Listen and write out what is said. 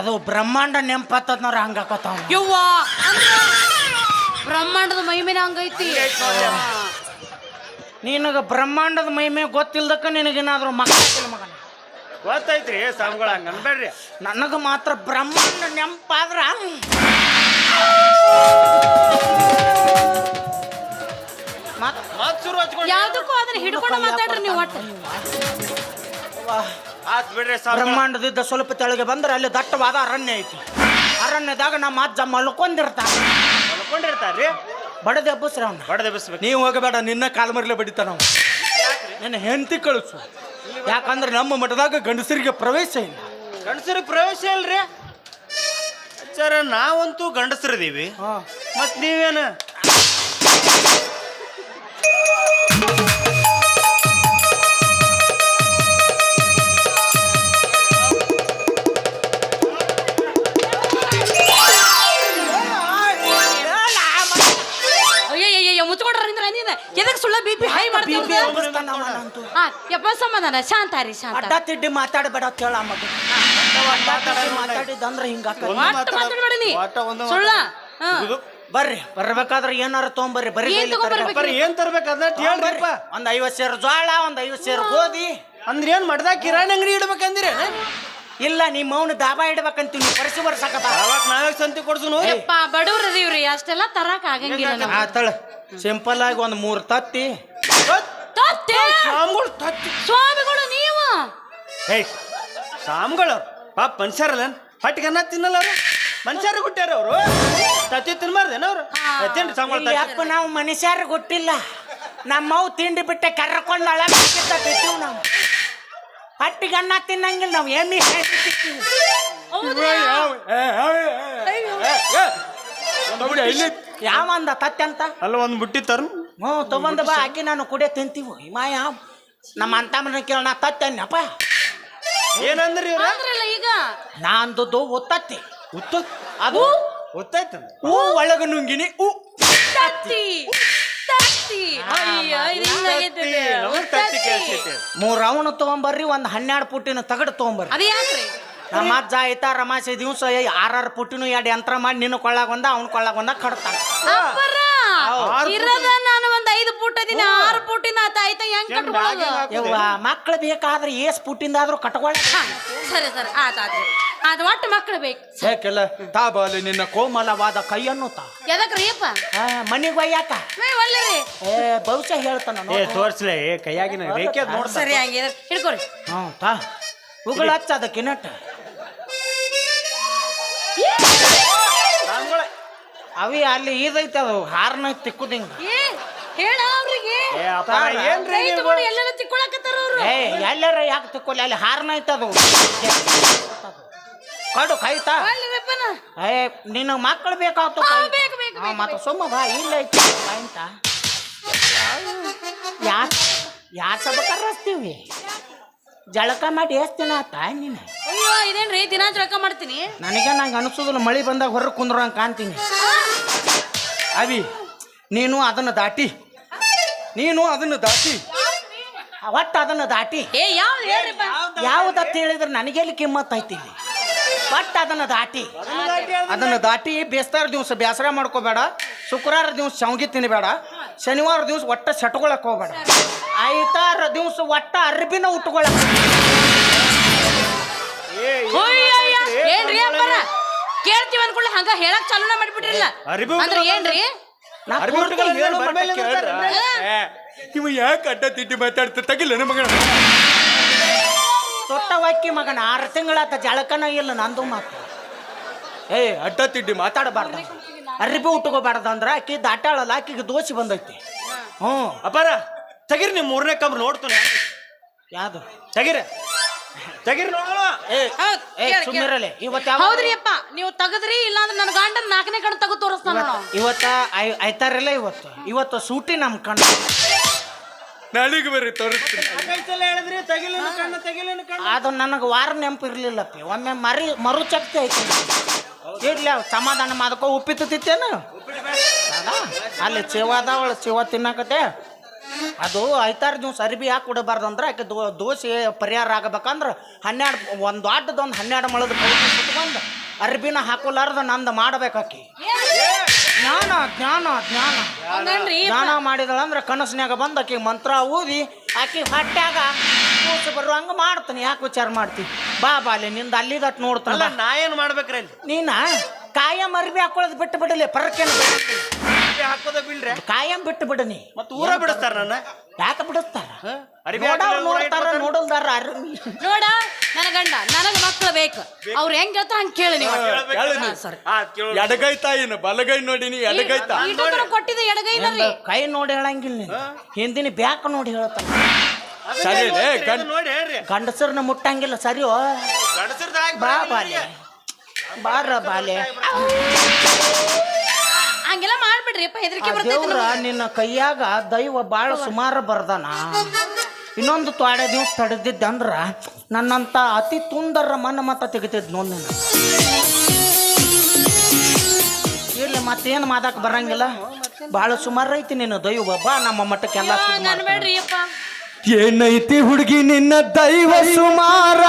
ಅದು ಬ್ರಹ್ಮಾಂಡ ನೆಂಪತ್ತದ್ನವ್ರ ಹಂಗ ಯವ್ವ ಅಂದ್ರ ಬ್ರಹ್ಮಾಂಡದ ಮಹಿಮೆನ ಹಂಗೈತಿ ನಿನಗ ಬ್ರಹ್ಮಾಂಡದ ಮಹಿಮೆ ಗೊತ್ತಿಲ್ದಕ್ಕ ನಿನಗೇನಾದ್ರೂ ಮಕ್ಕಳ ಮಗನ? ಗೊತ್ತೈತ್ರಿ ಗೊತ್ತೈತಿ ಹಂಗ ಅನ್ಬೇಡ್ರಿ. ನನಗ ಮಾತ್ರ ಬ್ರಹ್ಮಾಂಡ ನೆಂಪಾದ್ರ ಮತ್- ಮತ್ ಶುರು ಹಚ್ಕೊಂಡು ಯಾವ್ದಕ್ಕೂ ಅದನ್ನ ಹಿಡ್ಕೊಂಡು ಮಾತಾಡ್ರಿ ನೀವು ಒಟ್ಟು. ಆತ್ ಬಿಡ್ರಿ ಬ್ರಹ್ಮಾಂಡದಿಂದ ಸ್ವಲ್ಪ ತೆಳಗೆ ಬಂದ್ರೆ ಅಲ್ಲಿ ದಟ್ಟವಾದ ಅರಣ್ಯ ಐತಿ. ಅರಣ್ಯದಾಗ ನಮ್ಮ ಅಜ್ಜ ಮಲ್ಕೊಂಡಿರ್ತಾರೆ ಅನ್ಕೊಂಡಿರ್ತಾರ್ರಿ ಬಡದೆ ಹಬ್ಬಸ್ರಿ ಅವ್ನ. ಬಡದ ಬಿಸ್ಬೇಕು ನೀವು ಹೋಗಬೇಡ ನಿನ್ನ ಕಾಲ್ ಮರ್ಲೆ ಬಡಿತಾನ ನಾವು. ನಿನ್ನ ಹೆಂಡತಿ ಕಳಿಸು. ಯಾಕಂದ್ರೆ ನಮ್ಮ ಮಠದಾಗ ಗಂಡಸರಿಗೆ ಪ್ರವೇಶ ಇಲ್ಲ. ಗಂಡಸರಿಗೆ ಪ್ರವೇಶ ಇಲ್ರಿ? ಸರ್ ನಾವಂತೂ ಗಂಡಸರಿದೀವಿ ಮತ್ತೆ ನೀವೇನು? ಎದಕ್ ಸುಳ್ಳ ಬಿ ಪಿ ಹೈ ಮಾಡ್ತೀವಿ ಹಾ ಯಪ್ಪ ಸಮಾಧಾನ ಶಾಂತ ರೀ ಶಾಂತ. ಅಡ್ಡ ತಿಡ್ಡಿ ಮಾತಾಡಬೇಡ ಅಂತ ಹೇಳ ಮಗ. ಮಾತಾಡಿದಂದ್ರೆ ಹಿಂಗಾಕ ಒಟ್ಟು ಮಾತಾಡ್ಬೇಡ ನೀ. ಒಟ್ಟ ಒಂದು ಸುಳ್ಳ. ಹಾ. ಬರ್ರಿ ಬರ್ಬೇಕಾದ್ರೆ ಏನಾರ ತೊಗೊಂಬರ್ರಿ. ಬರ್ರಿ ಏನ್? ಬರ್ರಿ ಏನ್ ತರ್ಬೇಕು ಅದನ್ನ ಹೇಳ್ರಿಪ್ಪ ಒಂದ್ ಐವತ್ ಸೇರು ಜೋಳ ಒಂದ್ ಐವತ್ ಸೇರು ಗೋಧಿ. ಅಂದ್ರೆ ಏನ್ ಮಾಡ್ದಾಗ ಕಿರಾಣಿ ಅಂಗಡಿ ಇಡ್ಬೇಕಂದಿರಿ? ಇಲ್ಲ ನಿಮ್ಮ ಅವನು ದಾಬಾ ಇಡ್ಬೇಕಂತೀನಿ ನೀವು ಪರಿಸಿ ಬರ್ಸಕಪ್ಪ. ಅವಾಗ ಸಂತಿ ಕೊಡ್ಸುನು? ಯಪ್ಪ ಬಡವ್ರ ಅದೀವ್ರಿ ಅಷ್ಟೆಲ್ಲ ತರಕ ಆಗಂಗಿಲ್ಲ ನಮ್ಗೆ. ಆತಳ? ಸಿಂಪಲ್ ಆಗಿ ಒಂದ್ ಮೂರ್ ತತ್ತಿ. ತತ್ತೆ? ಸ್ವಾಮಿಗಳು ತತ್ತಿ. ಸ್ವಾಮಿಗಳು ನೀವು? ಹೇ ಸ್ವಾಮಿಗಳು ಪಾಪ ಮನುಷ್ಯರಲ್ಲ ಹೊಟ್ಟಿಗೆ ಅನ್ನ ತಿನ್ನಲ್ಲ ಅವರು? ಮನುಷ್ಯರು ಹುಟ್ಟ್ಯಾರ ಅವರು? ತತ್ತಿ ತಿನ್ಬಾರ್ದೇನ ಅವ್ರು? ತಿನ್ರಿ ಸ್ವಾಮಿಗಳು ಇಲ್ಲಿ ಅಪ್ಪ ನಾವು ಮನುಷ್ಯರು ಗೊತ್ತಿಲ್ಲ ನಮ್ಮವ್ ತಿಂಡಿ ಬಿಟ್ಟೆ ಕರ್ಕೊಂಡು ಅಳ ಬಿಟ್ಟಿವ್ ನಾವು. ಹಟ್ಟಿಗೆ ಅನ್ನ ತಿನ್ನಂಗಿಲ್ಲ ನಾವು. ಎಮ್ಮಿ ಯಾವ ಅಂದ ತತ್ತೆ ಅಂತ? ಅಲ್ಲ ಒಂದು ಬುಟ್ಟಿ ತರ್ ಹ್ಞೂ ತಗೊಂಡ್ ಬಾ ಹಾಕಿ ನಾನು ಕುಡಿಯ ತಿಂತೀವಿ. ಹಿಮಾಯ ನಮ್ಮ ಅಂತಮ್ಮನ ಕೇಳೋಣ ತತ್ತೆ ಅನ್ನಪ್ಪ ಏನಂದ್ರಿ ಅಂದ್ರಲ್ಲ ಈಗ. ನಾಂದದ್ದು ಒತ್ತತ್ತಿ. ಉತ್ತ. ಅದು? ಒತ್ತೈತ ಹೂ ಒಳಗ ನುಂಗಿನಿ ಹೂ. ತತ್ತಿ. ತತ್ತಿ. ಮೂರ್ ರೌಂಡ್ ತಗೊಂಬರ್ರಿ ಒಂದ್ ಹನ್ನೆರಡು ಪುಟ್ಟಿನ ತಗಡ್ ತಗೊಂಬರ್ರಿ. ಅದು ಯಾಕ್ರಿ ನಮ್ಮ ಅಜ್ಜ ಆಯ್ತಾ ರಮಾಸೆ ದಿವಸ ಆರಾರು ಪುಟ್ಟಿನ ಎರಡು ಯಂತ್ರ ಮಾಡಿ ನಿನ್ನ ಕೊಳ್ಳಾಗ ಒಂದ ಅವ್ನ ಕೊಳ್ಳಾಗ ಒಂದ ಕಡ್ತಾನ ಅಪ್ಪರ ಇರದ ನಾನು ಒಂದ್ ಐದು ಅದೀನಿ ಆರು ಪುಟ್ಟಿನ ಆತ ಆಯ್ತಾ ಹೆಂಗ್ ಕಟ್ಕೊಳ್ಳೋದು ಯವ್ವ ಮಕ್ಳು ಬೇಕಾದ್ರೆ ಏಸ್ ಪುಟ್ಟಿಂದಾದ್ರೂ ಕಟ್ಕೊಳ್ಳ ಸರಿ ಸರಿ ಆತ ಆತ್ರಿ ಅದು ಒಟ್ಟು ಮಕ್ಳು ಬೇಕು. ಯಾಕೆಲ್ಲ? ತಾಬಾಲಿ ನಿನ್ನ ಕೋಮಲವಾದ ಕೈಯನ್ನು ತಾ. ಎದಕ್ರಿ ಅಪ್ಪ? ಮನಿಗೆ ಒಯ್ಯಾಕ? ಏ ಒಳ್ಳೆ ರೀ. ಏ ಬಹುಶಃ ಹೇಳ್ತಾನ ಏ ತೋರ್ಸ್ಲೆ ಏ ಕೈಯಾಗಿನ ರೇಖೆ ನೋಡ್ಸ ಸರಿ ಹಂಗೆ ಹಿಡ್ಕೊರಿ. ಹ್ಞೂ ತಾ. ಉಗುಳ ಹಚ್ಚ ಅದ ಅವಿ ಅಲ್ಲಿ ಇದೈತೆ ಅದು ಹಾರ್ನ ತಿಕ್ಕುದಿಂಗ ಏ ಹೇಳ ಅವ್ರಿಗೆ. ಏ ಅಪ್ಪ ಏನ್ರಿ ಕೈ ನೀವು? ತಗೊಂಡು ಎಲ್ಲೆಲ್ಲ ತಿಕ್ಕೊಳಕತ್ತಾರ ಅವ್ರು? ಏ ಎಲ್ಲಾರ ಯಾಕೆ ತಿಕ್ಕೋಲಿ ಅಲ್ಲಿ ಹಾರ್ನ ಐತೆ ಅದು. ಕಡು ಕೈತಾ ಒಳ್ಳೆದಪ್ಪನ ಏ ನಿನ್ನ ಮಕ್ಕಳು ಬೇಕಾಗ್ತು ಹಾ, ಬೇಕು, ಬೇಕು, ಬೇಕು, ಮತ್ತೆ ಸುಮ್ಮ ಬಾ ಇಲ್ಲ ಐತಿ. ಪಾಯಿಂಟ ಯಾ ಯಾ ಸಬಕ ರಸ್ತೀವಿ ಜಳಕ ಮಾಡಿ ಎಷ್ಟು ದಿನ ಆತ ನೀನು ಅಯ್ಯೋ ಇದೇನ್ರಿ ರೊಕ್ಕ ಮಾಡ್ತೀನಿ. ನನಗೆ ನಂಗೆ ಅನಿಸೋದಿಲ್ಲ ಮಳೆ ಬಂದಾಗ ಹೊರಗೆ ಕುಂದ್ರಂಗೆ ಕಾಣ್ತೀನಿ. ಅವಿ ನೀನು ಅದನ್ನು ದಾಟಿ. ನೀನು ಅದನ್ನು ದಾಟಿ. ಒಟ್ಟು ಅದನ್ನು ದಾಟಿ. ಏ ಯಾವ್ದು ಹೇಳ್ರಿಪ್ಪ ಯಾವುದತ್ತ ಹೇಳಿದ್ರೆ ನನಗೆಲ್ಲಿ ಕಿಮ್ಮತ್ ಐತಿ ಇಲ್ಲಿ? ಒಟ್ಟು ಅದನ್ನು ದಾಟಿ. ಅದನ್ನು ದಾಟಿ ಬೇಸ್ತಾರ ದಿವಸ ಬೇಸರ ಮಾಡ್ಕೋಬೇಡ. ಶುಕ್ರವಾರ ದಿವಸ ಶಾವ್ಗಿ ತಿನ್ನಬೇಡ ಶನಿವಾರ ದಿವಸ ಒಟ್ಟ ಸೆಟ್ಕೊಳಕ್ ಹೋಗ್ಬೇಡ. ಐತಾರ ದಿವಸ ಒಟ್ಟ ಅರ್ಬಿನ ಉಟ್ಕೊಳಕ್ ಏ, ಏನ್ ಅಯ್ಯಯ್ಯ, ಮಾತಾಡ್ತೀರಿ? ಏನ್ರಿ ಅಪ್ಪರ ಕೇಳ್ತೀವಿ ಅನ್ಕೊಳ್ಳಿ ಹಂಗ ಹೇಳಕ್ ಚಾಲೂನ ಮಾಡ್ಬಿಟ್ರಿಲ್ಲ. ಅರಿವಿ ಅಂದ್ರೆ ಏನ್ರಿ? ಕೇಳ್ರ. ಅಂತಾರಲ್ಲ. ಇವ ಯಾಕೆ ಅಡ್ಡ ತಿಡ್ಡಿ ಮಾತಾಡ್ತ ತಗಿಲ್ಲ ಮಗನ. ಸೊಟ್ಟ ವಾಕಿ ಮಗನ ಆರು ತಿಂಗಳಾತ ಜಳಕನ ಇಲ್ಲ ನಂದು ಮಾತು. ಏ ಅಡ್ಡ ತಿಡ್ಡಿ ಮಾತಾಡಬಾರ್ದ. ಅರ್ಬಿ ಉಟ್ಕೋಬಾರ್ದ ಅಂದ್ರ ಆಕಿ ದಾಟಾಳಲ್ಲ ಆಕಿಗೆ ದೋಷಿ ಬಂದೈತಿ. ಹ್ಞೂ ಅಪ್ಪಾರ ತಗಿರಿ ನಿಮ್ಮ ಮೂರನೇ ಕಬ್ರು ನೋಡ್ತಾನೆ. ಯಾವುದು? ತೆಗಿರಿ. ತೆಗಿರಿ ನೋಡೋಣ. ಏ ಹೌದ್, ಏ ಕೇಳ್, ಸುಮ್ಮಿರಲೆ ಇವತ್ತು ಹೌದ್ರಿ ಅಪ್ಪ ನೀವು ತೆಗದ್ರಿ ಇಲ್ಲಾಂದ್ರೆ ನನ್ನ ಗಂಡನ ನಾಲ್ಕನೇ ಕಡೆ ತಗೋ ತೋರಿಸ್ತಾನ ಇವತ್ತ- ಇವತ್ತ ಐ- ಐತಾರಲ್ಲ ಇವತ್ತು. ಇವತ್ತು ಸೂಟಿ ನಮ್ ಕಣ್ಣು. ನಾಳೆಗೆ ಬರ್ರಿ ತೋರಿಸ್ತೀನಿ. ಹೇಳಿದ್ರಿ ತೆಗಿಲಿನ ಕಣ್ಣು ತೆಗಿಲಿನ ಕಣ್ಣು. ಅದು ನನಗೆ ವಾರ ನೆನಪು ಇರ್ಲಿಲ್ಲಪ್ಪಿ ಒಮ್ಮೆ ಮರಿ ಮರು ಚಕ್ತಿ ಐತಿ ಇರ್ಲಿ ಅವ್ ಸಮಾಧಾನ ಮಾದಕ ಉಪ್ಪಿತ್ತು ತಿತ್ತೇನು ಅಲ್ಲಿ ಚಿವ ಅದಾವಳ ಚಿವ ತಿನ್ನಕತೆ ಅದು ಐತಾರು ದಿವ್ಸ ಅರಿಬಿ ಯಾಕೆ ಕೊಡಬಾರ್ದು ಅಂದ್ರೆ ಯಾಕೆ ದೋ ದೋಸೆ ಪರಿಹಾರ ಆಗಬೇಕಂದ್ರೆ ಹನ್ನೆರಡು ಒಂದು ದೊಡ್ಡದೊಂದು ಹನ್ನೆರಡು ಮಳದ ಬಂದು ಅರ್ಬಿನ ಹಾಕೋಲಾರ್ದ ನಂದು ಮಾಡ್ಬೇಕಾಕಿ ಜ್ಞಾನ ಜ್ಞಾನ ಜ್ಞಾನ. ಜ್ಞಾನ ಮಾಡಿದಳಂದ್ರೆ ಕನಸಿನ್ಯಾಗ ಬಂದು ಆಕಿ ಮಂತ್ರ ಊದಿ ಆಕಿ ಹೊಟ್ಯಾಗ ಕೂಸು ಹಂಗೆ ಮಾಡ್ತೀನಿ. ಯಾಕೆ ವಿಚಾರ ಮಾಡ್ತಿ? ಬಾ ಬಾಲೆ ನಿಂದ ಅಲ್ಲಿದಟ್ ನೋಡ್ತಾನಲ್ಲ. ನೋಡ್ತಾನ ನಾ ಏನು ಮಾಡ್ಬೇಕ್ರಿ ನೀನಾ ನೀನ ಕಾಯಂ ಅರ್ಬಿ ಹಾಕೊಳ್ಳೋದು ಬಿಟ್ಟು ಬಿಡಲಿ ಪರಕೇನು ಅರ್ಬಿ ಹಾಕೋದ ಬಿಲ್ರಿ ಕಾಯಂ ಬಿಟ್ಟು ಬಿಡನಿ ಮತ್ತೆ ಊರ ಬಿಡಿಸ್ತಾರ ನನ್ನ? ಯಾಕ ಬಿಡಸ್ತಾರ? ನೋಡ್ತಾರ ನೋಡಲ್ದಾರ ಅರ್ಬಿ ನೋಡ ನನ್ನ ಗಂಡ ನನಗ ಮಕ್ಳು ಬೇಕು. ಅವ್ರು ಹೆಂಗ್ ಹೇಳ್ತಾರ ಹಂಗ್ ಕೇಳಿ ನೀವು. ಸರಿ. ಆ, ಕೇಳು. ಎಡಗೈ ತಾಯಿನ ಬಲಗೈ ನೋಡಿನಿ ಎಡಗೈ ತಾಯಿ. ಕೊಟ್ಟಿದ್ದ ಎಡಗೈನಲ್ಲಿ? ಕೈ ನೋಡಿ ಹೇಳಂಗಿಲ್ಲ ಹಿಂದಿನ ಬ್ಯಾಕ್ ನೋಡಿ ಹೇಳ್ತಾನ ಅದನ್ನ ಸರಿ ಗಂಡಸರ್ನ ಮುಟ್ಟಂಗಿಲ್ಲ ಸರಿಯೋ? ಬಾ ಬಾಲೆ. ಬಾರ ಬಾಲೆ. ಹಂಗೆಲ್ಲ ಮಾಡ್ಬಿಡ್ರಿಪ್ಪ ಹೆದರಿಕೆ ಬರ್ತೈತಿ ದೇವ್ರ ನಿನ್ನ ಕೈಯಾಗ ದೈವ ಬಾಳ ಸುಮಾರು ಬರ್ದಾನ. ಇನ್ನೊಂದು ತ್ವಾಡೆ ತಡೆದಿದ್ದೆ ತಡೆದಿದ್ದಂದ್ರ ನನ್ನಂತ ಅತಿ ತುಂದರ ಮನ ಮತ ತೆಗಿತಿದ್ ನೋಡ್ ನೀನು. ಇರ್ಲಿ ಮತ್ತೇನು ಮಾತಾಕ್ ಬರಂಗಿಲ್ಲ. ಬಹಳ ಸುಮಾರು ಐತಿ ನೀನು ದೈವ ಬಾ ನಮ್ಮ ಮಟ್ಟಕ್ಕೆಲ್ಲ. ಏನೈತಿ ಹುಡುಗಿ ನಿನ್ನ ದೈವ ಸುಮಾರ?